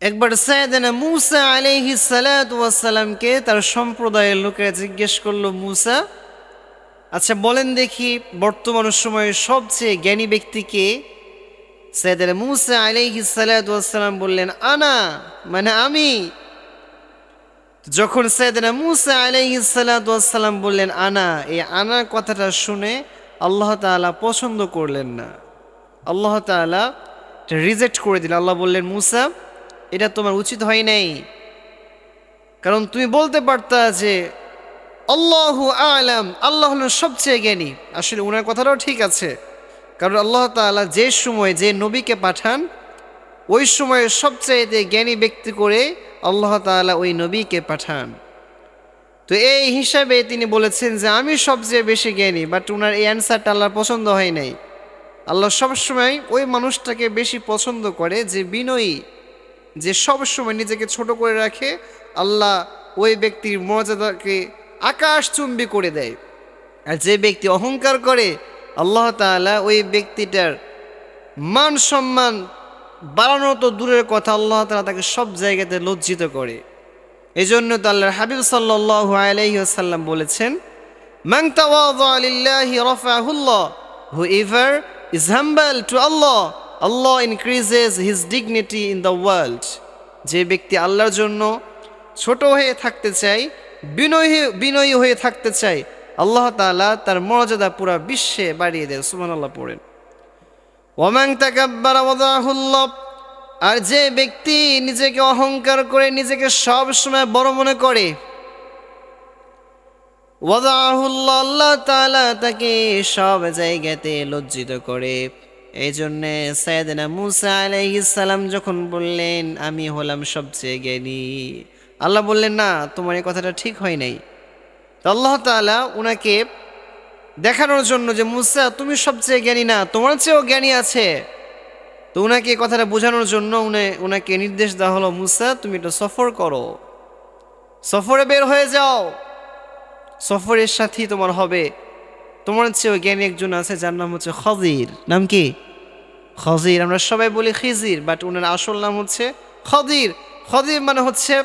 একবার সায়দানা মুসা আলাইহি সালাতামকে তার সম্প্রদায়ের লোকেরা জিজ্ঞেস করল, মুসা আচ্ছা বলেন দেখি বর্তমান সময়ে সবচেয়ে জ্ঞানী ব্যক্তিকে সৈয়দানা মুসা আলাইহি সালাতাম বললেন, আনা মানে আমি। যখন সৈয়দানা মুসা আলাইহি সালাতাম বললেন, আনা, এই আনা কথাটা শুনে আল্লাহ তাআলা পছন্দ করলেন না। আল্লাহ তাআলা রিজেক্ট করে দিলেন। আল্লাহ বললেন, মুসা এটা তোমার উচিত হয় নাই। কারণ তুমি বলতে পারতা যে আল্লাহ আলাম, আল্লাহ হলেন সবচেয়ে জ্ঞানী। আসলে ওনার কথাটাও ঠিক আছে। কারণ আল্লাহ তাআলা যে সময় যে নবীকে পাঠান, ওই সময়ে সবচেয়ে জ্ঞানী ব্যক্তি করে আল্লাহ তাআলা ওই নবীকে পাঠান। তো এই হিসাবে তিনি বলেছেন যে, আমি সবচেয়ে বেশি জ্ঞানী। বাট ওনার এই অ্যান্সারটা আল্লাহর পছন্দ হয় নাই। আল্লাহ সবসময় ওই মানুষটাকে বেশি পছন্দ করে যে বিনয়ী। যে সবসময় নিজেকে ছোট করে রাখে, আল্লাহ ওই ব্যক্তির মর্যাদাকে আকাশ চুম্বি করে দেয়। আর যে ব্যক্তি অহংকার করে, আল্লাহ তাআলা ওই ব্যক্তিটার মান সম্মান বাড়ানো তো দূরের কথা আল্লাহ তাআলা তাকে সব জায়গাতে লজ্জিত করে। এই জন্য তো আল্লাহর হাবিব সাল্লাহ আলাইসাল্লাম বলেছেন, মান তাওয়াযা লিল্লাহি রাফাহুল্লাহ whoever is humble to Allah Allah increases his dignity in the world যে ব্যক্তি আল্লাহর জন্য ছোট হয়ে থাকতে চায়, বিনয়ী বিনয়ী হয়ে থাকতে চায়, আল্লাহ তাআলা তার মর্যাদা পুরা বিশ্বে বাড়িয়ে দেয় সুবহানাল্লাহ পড়েন। ওয়ামান তাকাব্বারা ওয়াদাহুল্লাহ। আর যে ব্যক্তি নিজেকে অহংকার করে নিজেকে সব সময় বড় মনে করে, ওয়াদাহুল্লাহ আল্লাহ তাআলা তাকে সব জায়গাতে লজ্জিত করে। এই জন্যে সাইয়েদনা মুসা সালাম যখন বললেন, আমি হলাম সবচেয়ে জ্ঞানী। আল্লাহ বললেন, না, তোমার এই কথাটা ঠিক হয় নাই। তো আল্লাহ তাআলা উনাকে দেখানোর জন্য যে, মুসা, তুমি সবচেয়ে জ্ঞানী না, তোমার চেয়েও জ্ঞানী আছে। তো উনাকে কথাটা বোঝানোর জন্য উনি, উনাকে নির্দেশ দেওয়া হলো, মুসা, তুমি একটা সফর করো। সফরে বের হয়ে যাও। সফরের সাথী তোমার হবে। তোমার চেয়েও জ্ঞানী একজন আছে যার নাম হচ্ছে খজির। নাম কি? খজির। আমরা সবাই বলি খিজির বাট ওনার আসল নাম হচ্ছে খদির। খদির মানে হচ্ছে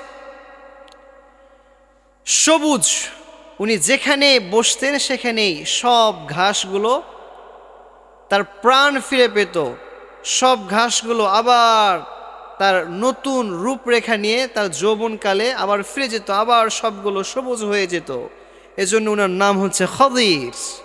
সবুজ। উনি যেখানে বসতেন, সেখানেই সব ঘাসগুলো তার প্রাণ ফিরে পেত। সব ঘাসগুলো আবার তার নতুন রূপরেখা নিয়ে তার যৌবনকালে আবার ফিরে যেত, আবার সবগুলো সবুজ হয়ে যেত। এজন্য ওনার নাম হচ্ছে খদির।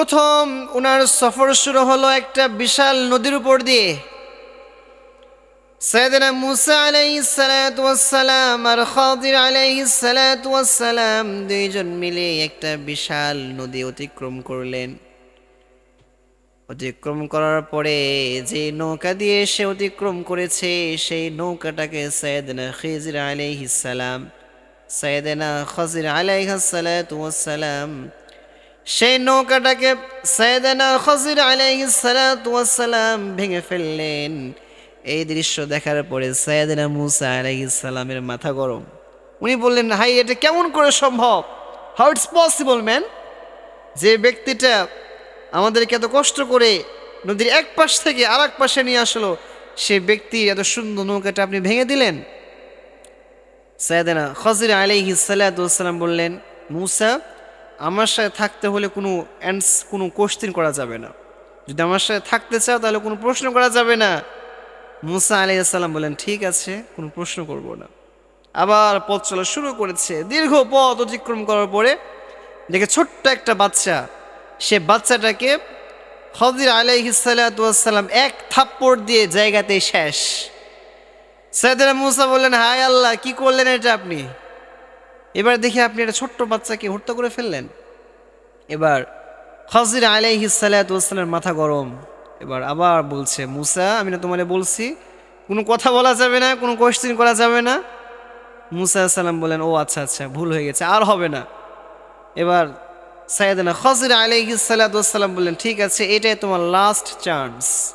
প্রথম ওনার সফর শুরু হলো একটা বিশাল নদীর উপর দিয়ে। সৈয়দনা মুসা আলাইহিস সালাতু ওয়াস সালাম আর খাদির আলাইহিস সালাতু ওয়াস সালাম দুইজন মিলে একটা বিশাল নদী অতিক্রম করলেন। অতিক্রম করার পরে যে নৌকা দিয়ে সে অতিক্রম করেছে, সেই নৌকাটাকে সৈয়দনা খিজির আলাইহিস সালাম সৈয়দনা খাজির আলাইহিস সালাতু ওয়াস সালাম সেই নৌকাটাকে সৈয়দনা খজির আলাইহিস সালাতু ভেঙে ফেললেন। এই দৃশ্য দেখার পরে সৈয়দনা মুসা আলাইহিস সালামের মাথা গরম। উনি বললেন, হাই, এটা কেমন করে সম্ভব? হাউ ইটস পসিবল ম্যান যে ব্যক্তিটা আমাদেরকে এত কষ্ট করে নদীর এক পাশ থেকে আর এক পাশে নিয়ে আসলো, সে ব্যক্তি এত সুন্দর নৌকাটা আপনি ভেঙে দিলেন? সৈয়দনা খজির আলাইহিস সালাতু সালাম বললেন, মুসা আমার সাথে থাকতে হলে কোনো অ্যান্স কোনো কোশ্চেন করা যাবে না। যদি আমার সাথে থাকতে চাও তাহলে কোনো প্রশ্ন করা যাবে না। মুসা আলাইসাল্লাম বলেন ঠিক আছে, কোনো প্রশ্ন করব না। আবার পথ চলা শুরু করেছে। দীর্ঘ পথ অতিক্রম করার পরে দেখে ছোট্ট একটা বাচ্চা, সে বাচ্চাটাকে হজির আলাইহিসাল্লাম এক থাপ্পড় দিয়ে জায়গাতে শেষ। সৈয়দনা মুসা বললেন, হায় আল্লাহ, কি করলেন এটা আপনি? এবার দেখি আপনি একটা ছোট্ট বাচ্চাকে হত্যা করে ফেললেন। এবার হজির আলাইহিসাল্লামের মাথা গরম। এবার আবার বলছে, মুসা, আমি না তোমারে বলছি, কোনো কথা বলা যাবে না, কোনো কোয়েশ্চেন করা যাবে না। মুসা সাল্লাম বলেন, ও আচ্ছা আচ্ছা ভুল হয়ে গেছে, আর হবে না। এবার সাইয়েদনা খজির আলাইহিসাল্লাম বললেন, ঠিক আছে, এটাই তোমার লাস্ট চান্স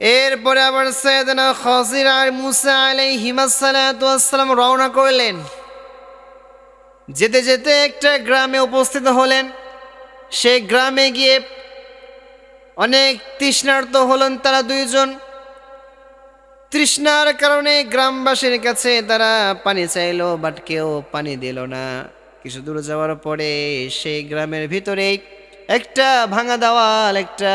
এরপরে আবার সৈয়দনা খজির আর মুসা আলাইহিমাসাল্লাম রওনা করলেন। যেতে যেতে একটা গ্রামে উপস্থিত হলেন। সেই গ্রামে গিয়ে অনেক তৃষ্ণার্ত হলেন তারা দুইজন। তৃষ্ণার কারণে গ্রামবাসীর কাছে তারা পানি চাইলো বাট কেউ পানি দিল না। কিছু দূর যাওয়ার পরে সেই গ্রামের ভিতরেই একটা ভাঙা দেওয়াল, একটা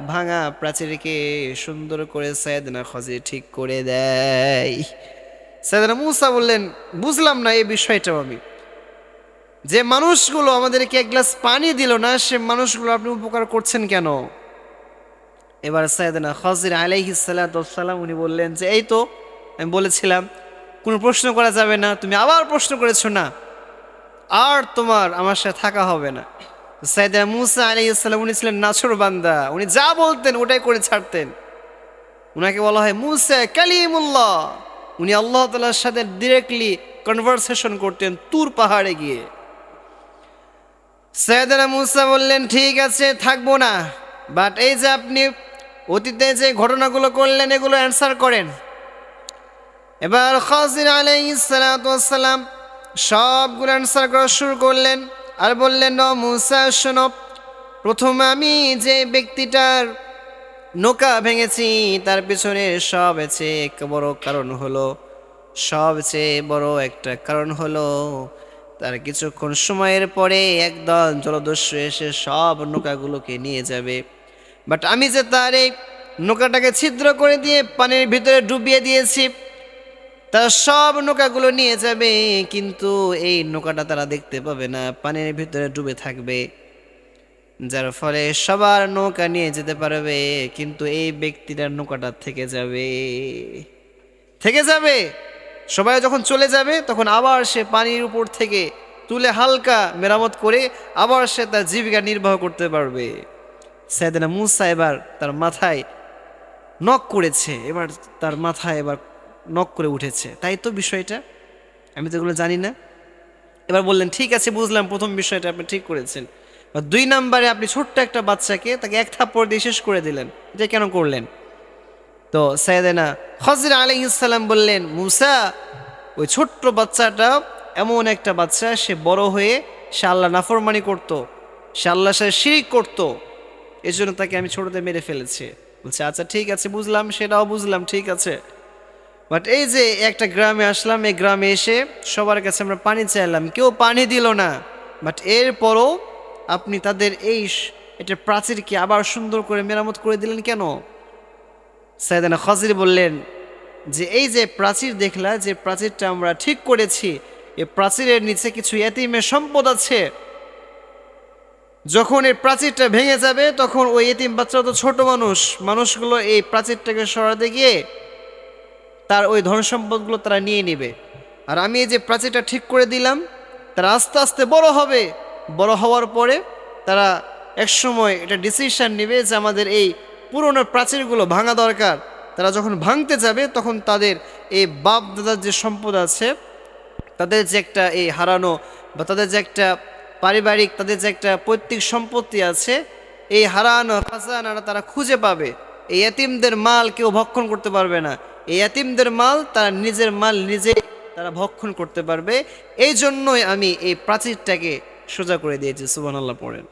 ভাঙা প্রাচীরকে সুন্দর করে সায়দনা খজি ঠিক করে দেয়। সায়দনা মুসা বললেন, বুঝলাম না এই বিষয়টাও আমি। যে মানুষগুলো আমাদেরকে এক গ্লাস পানি দিল না, সে মানুষগুলো আপনি উপকার করছেন কেন? এবার সাইদানা খজির আলাইহি সালাম উনি বললেন যে, এই তো, আমি বলেছিলাম, কোনো প্রশ্ন করা যাবে না, তুমি আবার প্রশ্ন করেছ না, আর তোমার আমার সাথে থাকা হবে না। সাইদানা মুসা আলাইসাল্লাম উনি ছিলেন নাছর বান্দা। উনি যা বলতেন, ওটাই করে ছাড়তেন। উনাকে বলা হয় মুসা কালিমুল্লাহ। উনি আল্লাহ তালার সাথে ডিরেক্টলি কনভারসেশন করতেন তুর পাহাড়ে গিয়ে। সৈয়দনা মুসা বললেন, ঠিক আছে, থাকব না। বাট এই যে আপনি অতীতে যে ঘটনাগুলো করলেন, এগুলো অ্যান্সার করেন। এবার খাজির আলাইসালাম সবগুলো অ্যান্সার করা শুরু করলেন। আর বললেন মুসা, শোনো, প্রথমে আমি যে ব্যক্তিটার নৌকা ভেঙেছি, তার পিছনে সবচেয়ে বড় কারণ হলো, সবচেয়ে বড় একটা কারণ হলো, তার কিছুক্ষণ সময়ের পরে একদল জলদস্যু এসে সব নৌকাগুলোকে নিয়ে যাবে। বাট আমি যে তার এই নৌকাটাকে ছিদ্র করে দিয়ে পানির ভিতরে ডুবিয়ে দিয়েছি তার সব নৌকাগুলো নিয়ে যাবে, কিন্তু এই নৌকাটা তারা দেখতে পাবে না, পানির ভিতরে ডুবে থাকবে। যার ফলে সবার নৌকা নিয়ে যেতে পারবে, কিন্তু এই ব্যক্তিটার নৌকাটা থেকে যাবে। থেকে যাবে! সবাই যখন চলে যাবে, তখন আবার সে পানির উপর থেকে তুলে হালকা মেরামত করে আবার সে তার জীবিকা নির্বাহ করতে পারবে। সাইদানা মুসা এবার তার মাথায় নক করেছে, এবার তার মাথায় এবার নক করে উঠেছে। তাই তো বিষয়টা? আমি তো এগুলো জানি না। এবার বললেন, ঠিক আছে, বুঝলাম, প্রথম বিষয়টা আপনি ঠিক করেছেন। বা দুই নাম্বারে আপনি ছোট্ট একটা বাচ্চাকে তাকে এক থাপ্পড় দিয়ে শেষ করে দিলেন। এটা কেন করলেন? তো সাইদেনা আলি আলহিসাল্লাম বললেন, মুসা, ওই ছোট্ট বাচ্চাটা এমন একটা বাচ্চা, সে বড় হয়ে সে আল্লাহ নাফরমানি করতো, সে আল্লাহর সাথে শিরিক করতো। এই জন্য তাকে আমি ছোটতে মেরে ফেলেছি। বলছে আচ্ছা ঠিক আছে, বুঝলাম, সেটাও বুঝলাম, ঠিক আছে। বাট এই যে একটা গ্রামে আসলাম, এই গ্রামে এসে সবার কাছে আমরা পানি চাইলাম। কেউ পানি দিল না। বাট এরপরও আপনি তাদের এই এটা প্রাচীরকে আবার সুন্দর করে মেরামত করে দিলেন কেন? সাইদানা খজির বললেন যে, এই যে প্রাচীর দেখলা, যে প্রাচীরটা আমরা ঠিক করেছি এই প্রাচীরের নিচে কিছু এতিমের সম্পদ আছে। যখন এই প্রাচীরটা ভেঙে যাবে, তখন ওই এতিম বাচ্চা তো ছোট মানুষ। মানুষগুলো এই প্রাচীরটাকে সরাতে গিয়ে তার ওই ধন সম্পদগুলো তারা নিয়ে নেবে। আর আমি এই যে প্রাচীরটা ঠিক করে দিলাম, তারা আস্তে আস্তে বড় হবে। বড় হওয়ার পরে তারা একসময় এটা ডিসিশন নেবে যে আমাদের এই পুরনো প্রাচীরগুলো ভাঙা দরকার। তারা যখন ভাঙতে যাবে, তখন তাদের এই বাপ দাদার যে সম্পদ আছে, তাদের যে একটা এই হারানো বা তাদের যে একটা পারিবারিক, তাদের যে একটা পৈতৃক সম্পত্তি আছে, এই হারানো খাজানারা তারা খুঁজে পাবে। এই এতিমদের মাল কেউ ভক্ষণ করতে পারবে না। এই এতিমদের মাল তারা নিজের মাল নিজে তারা ভক্ষণ করতে পারবে। এই জন্যই আমি এই প্রাচীরটাকে সোজা করে দিয়েছি সুবান আল্লাহ পড়েন।